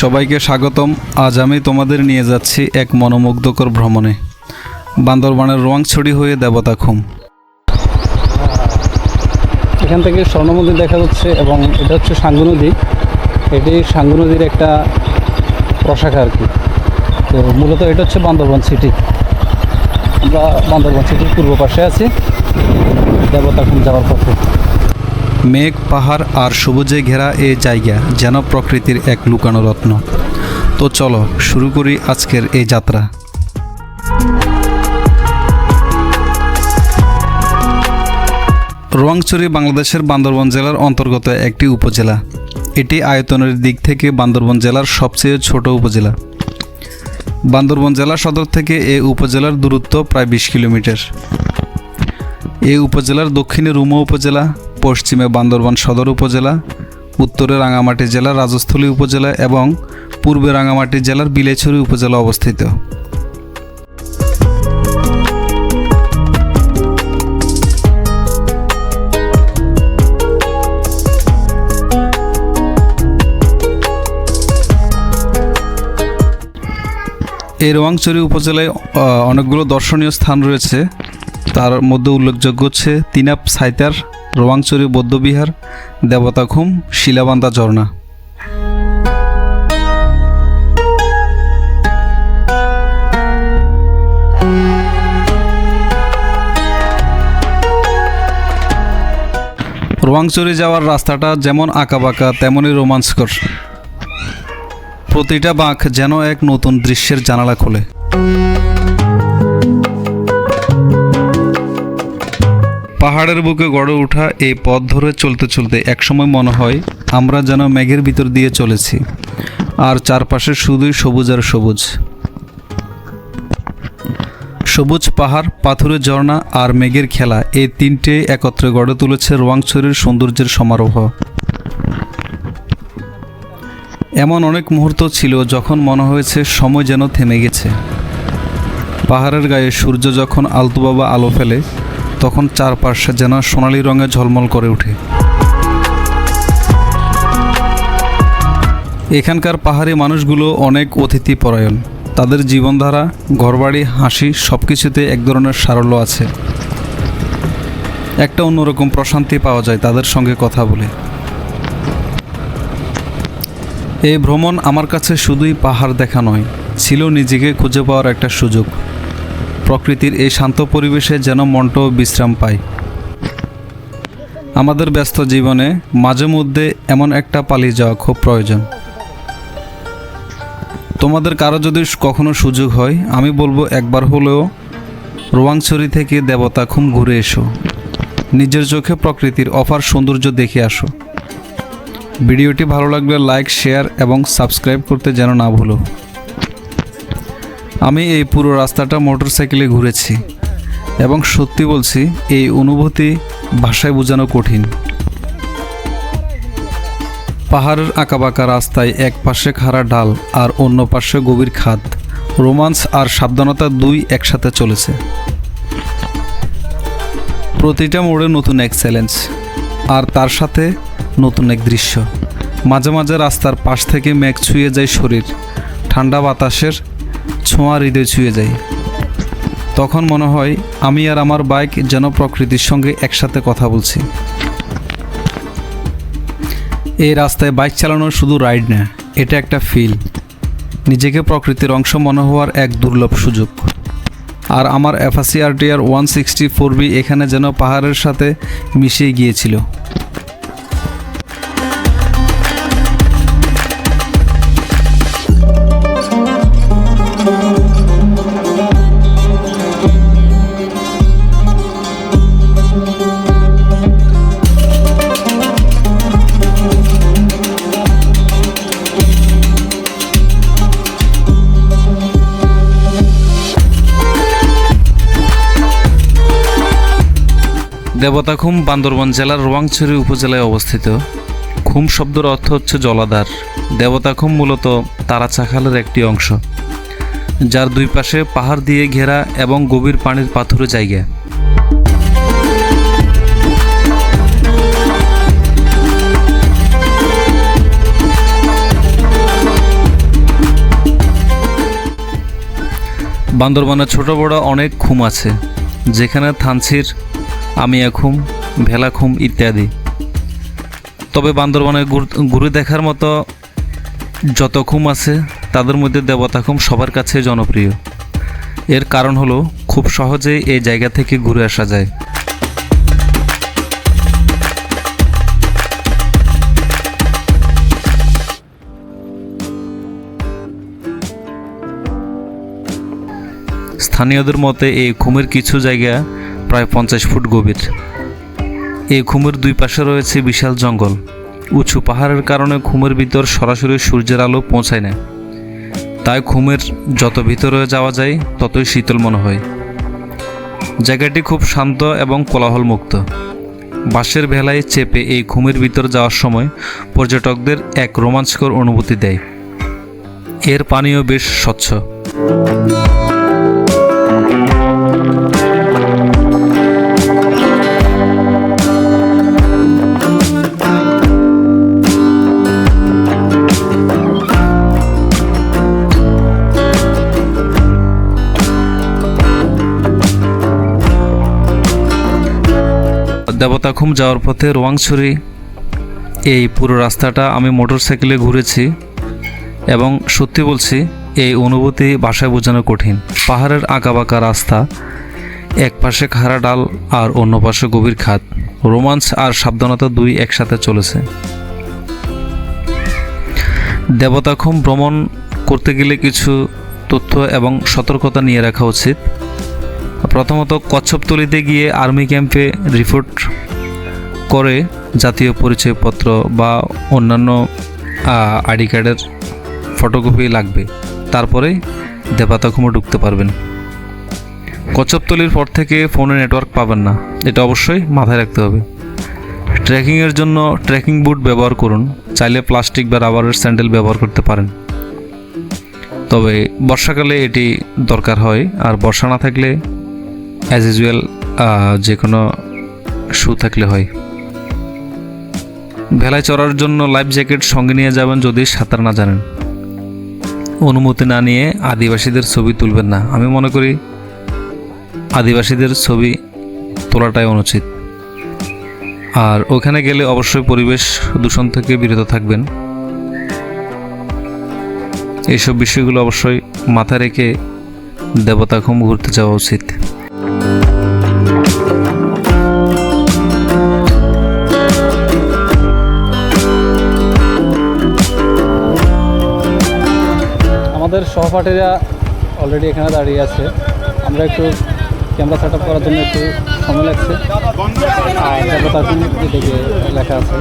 সবাইকে স্বাগতম। আজ আমি তোমাদের নিয়ে যাচ্ছি এক মনোমুগ্ধকর ভ্রমণে। বান্দরবানের রোয়াংছড়ি হয়ে দেবতাখুম এখান থেকে স্বর্ণ মন্দির দেখা যাচ্ছে এবং এটা হচ্ছে সাঙ্গু নদী। এটি সাঙ্গু নদীর একটা প্রশাখা আর কি। তো মূলত এটা হচ্ছে বান্দরবান সিটি। আমরা বান্দরবান সিটির পূর্ব পাশে আছি। দেবতাখুম যাওয়ার পথে। মেঘ, পাহাড় আর সবুজে ঘেরা এই জায়গা যেন প্রকৃতির এক লুকানো রত্ন। তো চলো, শুরু করি আজকের এই যাত্রা। রোয়াংছড়ি বাংলাদেশের বান্দরবন জেলার অন্তর্গত একটি উপজেলা। এটি আয়তনের দিক থেকে বান্দরবন জেলার সবচেয়ে ছোট উপজেলা। বান্দরবন জেলা সদর থেকে এ উপজেলার দূরত্ব প্রায় বিশ কিলোমিটার। এ উপজেলার দক্ষিণে রুমা উপজেলা পশ্চিমে বান্দরবান সদর উপজেলা, উত্তরে রাঙামাটি জেলার রাজস্থলী উপজেলা এবং পূর্বে রাঙামাটি জেলার বিলেছড়ি উপজেলা অবস্থিত। এই রোয়াংচরি উপজেলায় অনেকগুলো দর্শনীয় স্থান রয়েছে। তার মধ্যে উল্লেখযোগ্য হচ্ছে তিনাপ সাইতার রোয়াংচরি বৌদ্ধবিহার দেবতাখুম শিলাবান্দা ঝর্ণা। রোয়াংচরি যাওয়ার রাস্তাটা যেমন আঁকাবাঁকা, তেমনই রোমাঞ্চকর। প্রতিটা বাঁক যেন এক নতুন দৃশ্যের জানালা খোলে। পাহাড়ের বুকে গড়ে ওঠা এই পথ ধরে চলতে চলতে একসময় মনে হয় আমরা যেন মেঘের ভিতর দিয়ে চলেছি। আর চারপাশে শুধুই সবুজ আর সবুজ। সবুজ পাহাড়, পাথুরে ঝর্ণা আর মেঘের খেলা এই তিনটে একত্রে গড়ে তুলেছে রোয়াংছড়ির সৌন্দর্যের সমারোহ। এমন অনেক মুহূর্ত ছিল যখন মনে হয়েছে সময় যেন থেমে গেছে। পাহাড়ের গায়ে সূর্য যখন আলতুবাবা আলো ফেলে তখন চারপাশে যেন সোনালি রঙে ঝলমল করে ওঠে। এখানকার পাহাড়ি মানুষগুলো অনেক অতিথি পরায়ণ তাদের জীবনধারা, ঘরবাড়ি, হাসি সব কিছুতে এক ধরনের সারল্য আছে। একটা অন্যরকম প্রশান্তি পাওয়া যায় তাদের সঙ্গে কথা বলে। এই ভ্রমণ আমার কাছে শুধুই পাহাড় দেখা নয়, ছিল নিজেকে খুঁজে পাওয়ার একটা সুযোগ। প্রকৃতির এই শান্ত পরিবেশে যেন মনটাও বিশ্রাম পায়। আমাদের ব্যস্ত জীবনে মাঝে মধ্যে এমন একটা পালিয়ে যাওয়া খুব প্রয়োজন। তোমাদের কারও যদি কখনো সুযোগ হয়, আমি বলব একবার হলেও রোয়াংছড়ি থেকে দেবতা খুম ঘুরে এসো। নিজের চোখে প্রকৃতির অফার সৌন্দর্য দেখে আসো। ভিডিওটি ভালো লাগলে লাইক, শেয়ার এবং সাবস্ক্রাইব করতে যেন না ভুলো। আমি এই পুরো রাস্তাটা মোটরসাইকেলে ঘুরেছি এবং সত্যি বলছি, এই অনুভূতি ভাষায় বোঝানো কঠিন। পাহাড়ের আঁকাবাঁকা রাস্তায় এক পাশে খাড়া ডাল আর অন্য পাশে গভীর খাদ। রোমান্স আর সাবধানতা দুই একসাথে চলেছে। প্রতিটা মোড়ে নতুন এক চ্যালেঞ্জ, আর তার সাথে নতুন এক দৃশ্য। মাঝে মাঝে রাস্তার পাশ থেকে মেঘ ছুঁয়ে যায় শরীর, ঠান্ডা বাতাসের ছোঁয়া হৃদয় ছুঁয়ে যায়। তখন মনে হয়, আমি আর আমার বাইক যেন প্রকৃতির সঙ্গে একসাথে কথা বলছি। এই রাস্তায় বাইক চালানো শুধু রাইড না, এটা একটা ফিল। নিজেকে প্রকৃতির অংশ মনে হওয়ার এক দুর্লভ সুযোগ। আর আমার এফাসি RTR one sixty four B এখানে যেন পাহাড়ের সাথে মিশিয়ে গিয়েছিল। দেবতাখুম বান্দরবান জেলার রোয়াংছড়ি উপজেলায় অবস্থিত। খুম শব্দের অর্থ হচ্ছে জলাধার। দেবতাখুম মূলত তারাচাখালের একটি অংশ, যার দুই পাশে পাহাড় দিয়ে ঘেরা এবং গভীর পানির পাথরের জায়গা। বান্দরবানের ছোট বড় অনেক খুম আছে, যেখানে থানসির আমিয়া খুম ভেলা খুম ইত্যাদি। তবে বান্দরবানে ঘুর- দেখার মতো যত খুম আছে, তাদের মধ্যে দেবতা খুম সবার কাছে জনপ্রিয়। এর কারণ হলো, খুব সহজেই এই জায়গা থেকে ঘুরে আসা যায়। স্থানীয়দের মতে এই খুমের কিছু জায়গা প্রায় পঞ্চাশ ফুট গভীর। এই খুমের দুই পাশে রয়েছে বিশাল জঙ্গল। উঁচু পাহাড়ের কারণে খুমের ভিতর সরাসরি সূর্যের আলো পৌঁছায় না। তাই খুমের যত ভিতরে যাওয়া যায়, ততই শীতল মনে হয়। জায়গাটি খুব শান্ত এবং কোলাহলমুক্ত। বাঁশের ভেলায় চেপে এই খুমের ভিতর যাওয়ার সময় পর্যটকদের এক রোমাঞ্চকর অনুভূতি দেয়। এর পানিও বেশ স্বচ্ছ। দেবতাখুম যাওয়ার পথে রোয়াংছড়ি। এই পুরো রাস্তাটা আমি মোটরসাইকেলে ঘুরেছি এবং সত্যি বলছি, এই অনুভূতি ভাষায় বোঝানো কঠিন। পাহাড়ের আঁকাবাঁকা রাস্তা, এক পাশে খাড়া ডাল আর অন্য পাশে গভীর খাত রোমাঞ্চ আর সাবধানতা দুই একসাথে চলেছে। দেবতাখুম ভ্রমণ করতে গেলে কিছু তথ্য এবং সতর্কতা নিয়ে রাখা উচিত। প্রথমত কচ্ছপতলিতে গিয়ে আর্মি ক্যাম্পে রিপোর্ট করে জাতীয় পরিচয়পত্র বা অন্যান্য আইডি কার্ডের ফটোকপি লাগবে। তারপরে দেবাতাখুমে ঢুকতে পারবেন। কচ্ছপতলির পর থেকে ফোনে নেটওয়ার্ক পাবেন না। এটা অবশ্যই মাথায় রাখতে হবে। ট্রেকিংয়ের জন্য ট্রেকিং বুট ব্যবহার করুন। চাইলে প্লাস্টিক বা রাবারের স্যান্ডেল ব্যবহার করতে পারেন। তবে বর্ষাকালে এটি দরকার হয়। আর বর্ষা না থাকলে অ্যাজ ইউজুয়াল যে কোনো শু থাকলে হয়। ভেলায় চড়ার জন্য লাইফ জ্যাকেট সঙ্গে নিয়ে যাবেন যদি সাঁতার না জানেন। অনুমতি না নিয়ে আদিবাসীদের ছবি তুলবেন না। আমি মনে করি আদিবাসীদের ছবি তোলাটাই অনুচিত। আর ওখানে গেলে অবশ্যই পরিবেশ দূষণ থেকে বিরত থাকবেন। এইসব বিষয়গুলো অবশ্যই মাথায় রেখে দেবতাখুম ঘুরতে যাওয়া উচিত। আমাদের সহপাঠীরা অলরেডি এখানে দাঁড়িয়ে আছে আমরা একটু ক্যামেরা সেট করার জন্য একটু সময় লাগছে লেখা আছে